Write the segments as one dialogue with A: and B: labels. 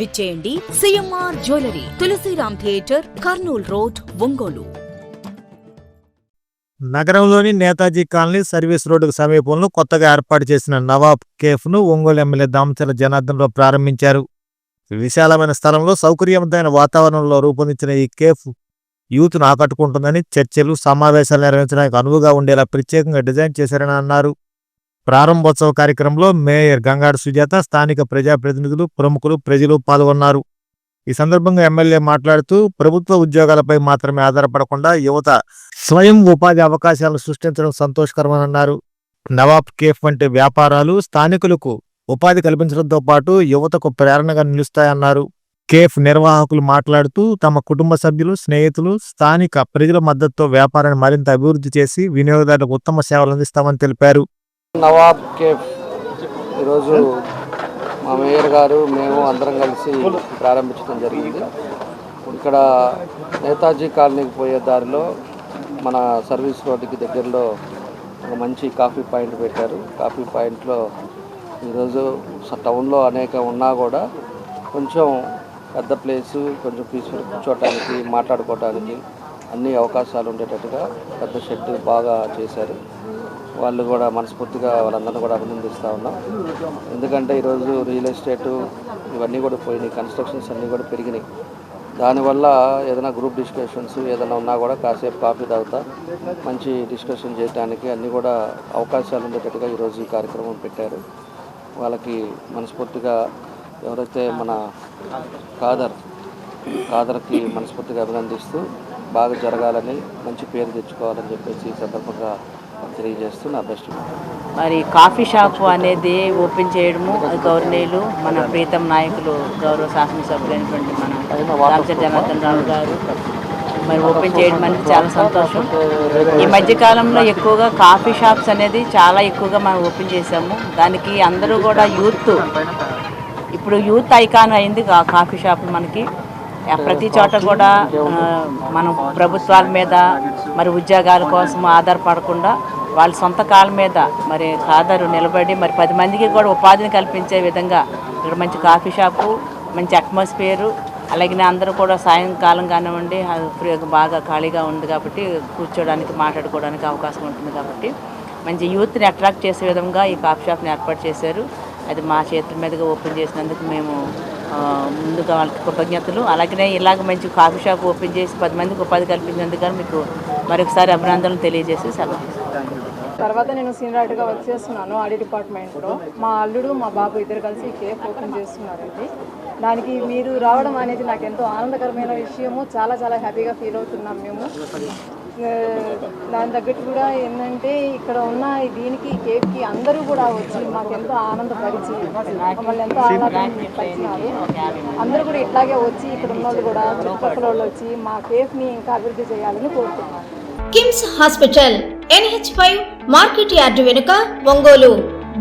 A: విచ్చేయండి CMR jewellery Tulasiram theatre Kurnool road Ongole.
B: నగరంలోని Netaji colony service రోడ్డుకు సమీపంలో కొత్తగా ఏర్పాటు చేసిన నవాబ్ కేఫ్ను ఒంగోలు ఎమ్మెల్యే దామచల జనార్దన్లో ప్రారంభించారు. విశాలమైన స్థలంలో సౌకర్యవంతమైన వాతావరణంలో రూపొందించిన ఈ కేఫ్ యూత్ను ఆకట్టుకుంటుందని చర్చలు సమావేశాలు నిర్వహించడానికి అనువుగా ఉండేలా ప్రత్యేకంగా డిజైన్ చేశారని అన్నారు. ప్రారంభోత్సవ కార్యక్రమంలో మేయర్ గంగాడు సుజాత స్థానిక ప్రజాప్రతినిధులు ప్రముఖులు ప్రజలు పాల్గొన్నారు. ఈ సందర్భంగా ఎమ్మెల్యే మాట్లాడుతూ ప్రభుత్వ ఉద్యోగాలపై మాత్రమే ఆధారపడకుండా యువత స్వయం ఉపాధి అవకాశాలను సృష్టించడం సంతోషకరమని అన్నారు నవాబ్ కేఫ్ వంటి వ్యాపారాలు స్థానికులకు ఉపాధి కల్పించడంతో పాటు యువతకు ప్రేరణగా నిలుస్తాయన్నారు. కేఫ్ నిర్వాహకులు మాట్లాడుతూ తమ కుటుంబ సభ్యులు స్నేహితులు స్థానిక ప్రజల మద్దతుతో వ్యాపారాన్ని మరింత అభివృద్ధి చేసి వినియోగదారులకు ఉత్తమ సేవలు అందిస్తామని తెలిపారు.
C: నవాబ్ కేఫ్. ఈరోజు మా మేయర్ గారు మేము అందరం కలిసి ప్రారంభించడం జరిగింది. ఇక్కడ నేతాజీ కాలనీకి పోయే దారిలో మన సర్వీస్ రోడ్డుకి దగ్గరలో ఒక మంచి కాఫీ పాయింట్ పెట్టారు. కాఫీ పాయింట్లో ఈరోజు టౌన్లో అనేక ఉన్నా కూడా కొంచెం పెద్ద ప్లేసు కొంచెం పీస్ఫుల్ కూర్చోవటానికి మాట్లాడుకోవటానికి అన్ని అవకాశాలు ఉండేటట్టుగా పెద్ద షెడ్ బాగా చేశారు. వాళ్ళు కూడా మనస్ఫూర్తిగా వాళ్ళందరినీ కూడా అభినందిస్తూ ఉన్నాం. ఎందుకంటే ఈరోజు రియల్ ఎస్టేటు ఇవన్నీ కూడా పోయినాయి కన్స్ట్రక్షన్స్ అన్నీ కూడా పెరిగినాయి. దానివల్ల ఏదైనా గ్రూప్ డిస్కషన్స్ ఏదైనా ఉన్నా కూడా కాసేపు కాఫీ తాగుతా మంచి డిస్కషన్ చేయడానికి అన్నీ కూడా అవకాశాలు ఉండేటట్టుగా ఈరోజు ఈ కార్యక్రమం పెట్టారు. వాళ్ళకి మనస్ఫూర్తిగా ఎవరైతే మన కాదర్ కాదర్కి మనస్ఫూర్తిగా అభినందిస్తూ బాగా జరగాలని మంచి పేరు తెచ్చుకోవాలని చెప్పేసి ఈ సందర్భంగా తెలియజేస్తూ నా బెస్ట్
D: మరి కాఫీ షాప్ అనేది ఓపెన్ చేయడము గౌరవనీయులు మన ప్రీతం నాయకులు గౌరవ శాసనసభ్యులైనటువంటి మన రామచంద్ర జనార్దన్ రావు గారు. మరి ఓపెన్ చేయడం అనేది చాలా సంతోషం. ఈ మధ్య కాలంలో ఎక్కువగా కాఫీ షాప్స్ అనేది చాలా ఎక్కువగా మనం ఓపెన్ చేసాము దానికి అందరూ కూడా యూత్. ఇప్పుడు యూత్ ఐకాన్ అయింది కాఫీ షాప్ మనకి. ప్రతి చోట కూడా మనం ప్రభుత్వాల మీద మరి ఉద్యోగాల కోసం ఆధారపడకుండా వాళ్ళ సొంత కాళ్ళ మీద మరి కాదరు నిలబడి మరి పది మందికి కూడా ఉపాధిని కల్పించే విధంగా ఇక్కడ మంచి కాఫీ షాపు మంచి అట్మాస్ఫియరు అలాగే అందరూ కూడా సాయంకాలం కానివ్వండి బాగా ఖాళీగా ఉంది కాబట్టి కూర్చోడానికి మాట్లాడుకోవడానికి అవకాశం ఉంటుంది కాబట్టి మంచి యూత్ని అట్రాక్ట్ చేసే విధంగా ఈ కాఫీ షాప్ని ఏర్పాటు చేశారు. అది మా చేతుల మీదుగా ఓపెన్ చేసినందుకు మేము ముందుగా వాళ్ళకి కృతజ్ఞతలు. అలాగనే ఇలాగ మంచి కాఫీ షాప్ ఓపెన్ చేసి పది మందికి ఉపాధి కల్పించినందుకు మీకు మరొకసారి అభినందనలు తెలియజేసి సెలవు.
E: తర్వాత నేను సీనియర్గా వర్క్ చేస్తున్నాను ఆడిట్ డిపార్ట్మెంట్లో. మా అల్లుడు మా బాబు ఇద్దరు కలిసి కేఫ్ ఓపెన్ చేస్తున్నారండి. దానికి మీరు రావడం అనేది నాకు ఎంతో ఆనందకరమైన విషయము. చాలా చాలా హ్యాపీగా ఫీల్ అవుతున్నాం మేము. దాని తగ్గట్టు కూడా ఏంటంటే ఇక్కడ ఉన్న దీనికి ఈ కేఫ్కి అందరూ కూడా వచ్చి మాకు ఎంతో ఆనందపరిచి మమ్మల్ని ఎంతో ఆనందపరిచినారు అందరూ కూడా ఇట్లాగే వచ్చి ఇక్కడ ఉన్న వాళ్ళు కూడా చుట్టుపక్కల వాళ్ళు వచ్చి మా కేఫ్ని ఇంకా అభివృద్ధి చేయాలని కోరుతున్నాను
F: KIMS hospital NH five market yard వెనుక ఒంగోలు.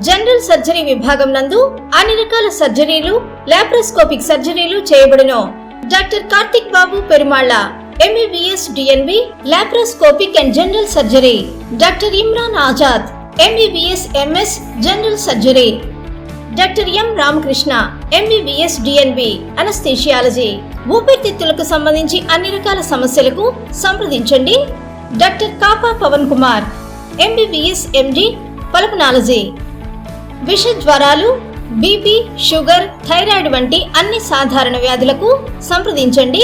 F: జనరల్ సర్జరీ విభాగం నందు అన్ని రకాల సర్జరీలు లాప్రోస్కోపిక్ సర్జరీలు చేయబడును. Doctor Karthik Babu Perumalla MBBS DNB laparoscopic and general surgery doctor Imran Azad MBBS MS general surgery doctor M Ramakrishna MBBS DNB anaesthesiology ఊపిరితిత్తులకు సంబంధించి అన్ని రకాల సమస్యలకు సంప్రదించండి. Doctor Kapa Pavan Kumar MBBS MD pulmonology విష జ్వరాలు BP sugar thyroid వంటి అన్ని సాధారణ వ్యాధులకు సంప్రదించండి.